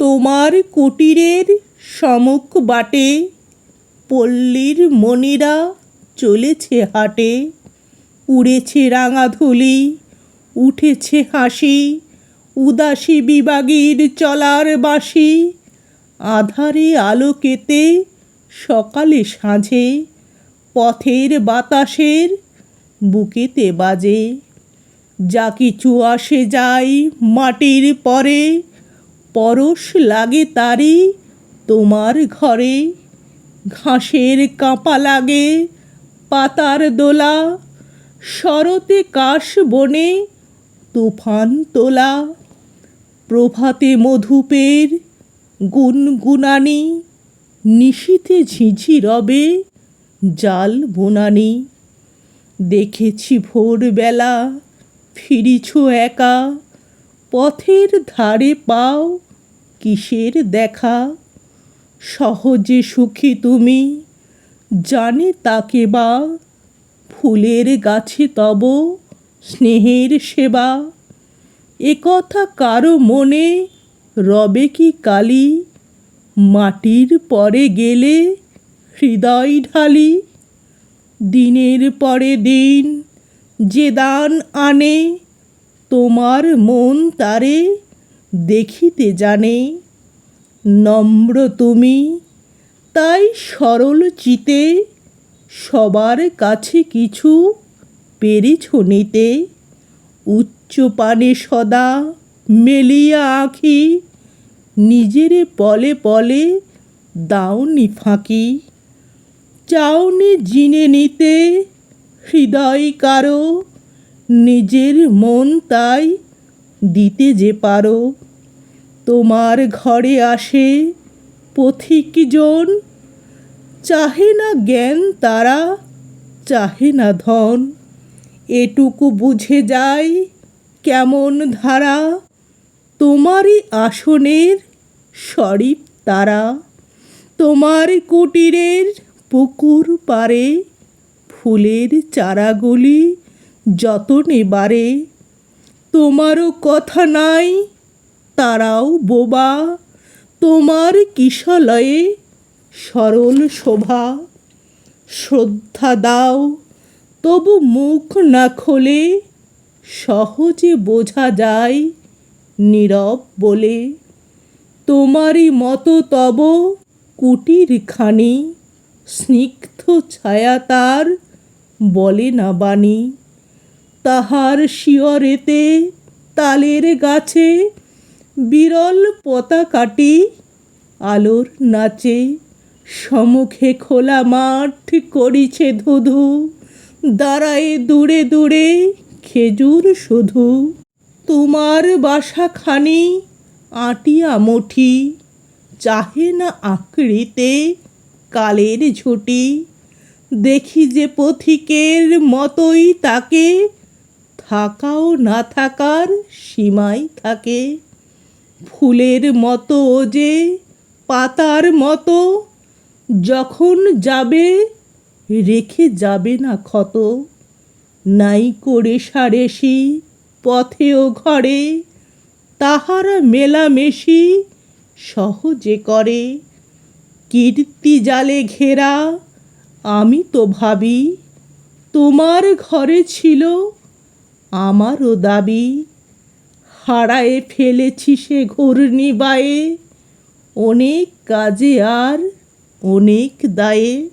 তোমার কুটিরের সমুখ বাটে, পল্লীর মণিরা চলেছে হাটে। উড়েছে রাঙা ধুলি, উঠেছে হাসি, উদাসী বিবাগীর চলার বাসি আধারে আলোকেতে সকালে সাঁঝে, পথের বাতাসের বুকেতে বাজে। যা কিছু আসে যায় মাটির পরে পরশ লাগে তারি, তোমার ঘরে ঘাসের কাঁপা লাগে, পাতার দোলা, শরতে কাশ বনে তুফান তোলা, প্রভাতে মধুপের গুনগুনানি নিশীতে ঝিঝি রবে জাল বোনানি। দেখেছি ভোরবেলা, ফিরিছ একা পথের ধারে পাও কিসের দেখা? সহজে সুখী তুমি, জানে তাকে বা ফুলের গাছে তব স্নেহের সেবা। একথা কারও মনে রবে কি কালি? মাটির পরে গেলে হৃদয় ঢালি। দিনের পরে দিন যে দান আনে তোমার মন তারে দেখিতে জানে, নম্র তুমি, তাই সরল চিতে সবার কাছে কিছু পেরেছ নিতে, উচ্চ পানে সদা মেলিয়া আঁখি, নিজেরে পলে পলে দাওনি ফাঁকি, চাওনি জিনে নিতে হৃদয় কারও নিজের মন তাই দিতে যে পারো। তোমার ঘরে আসে পথিকজন চাহে না জ্ঞান তারা, চাহে না ধন। এটুকু বুঝে যায় কেমন ধারা, তোমারই আসনের শরীফ তারা। তোমার কুটিরের পুকুর পারে ফুলের চারাগুলি যতনে বাড়ে, তোমারও কথা নাই, তারাও বোবা। তোমার কিশলয়ে সরল শোভা। শ্রদ্ধা দাও, তবু মুখ না খোলে, সহজে বোঝা যায় নীরব বলে। তোমারই মতো তব কুটির খানি স্নিগ্ধ ছায়া তার বলে না বাণী। তাহার শিয়রেতে তালের গাছে বিরল পতাকাটি আলোর নাচে সমুখে খোলা মাঠ করিছে ধুধু, দাঁড়ায় দূরে দূরে খেজুর শুধু। তোমার বাসাখানি আটিয়া মুঠি, চাহে না আকৃতে কালের ঝুঁটি। দেখি যে পথিকের মতোই তাকে থাকাও না থাকার সীমাই থাকে। ফুলের মতো যে, পাতার মতো, যখন যাবে, রেখে যাবে না ক্ষত। নাই করে সারেসি পথে ও ঘরে, তাহারা মেলামেশি সহজে করে। কীর্তি জালে ঘেরা, আমি তো ভাবি, তোমার ঘরে ছিল আমারও দাবি হারায়ে ফেলেছি সে ঘূর্ণি বায়ে। অনেক কাজে আর অনেক দায়ে।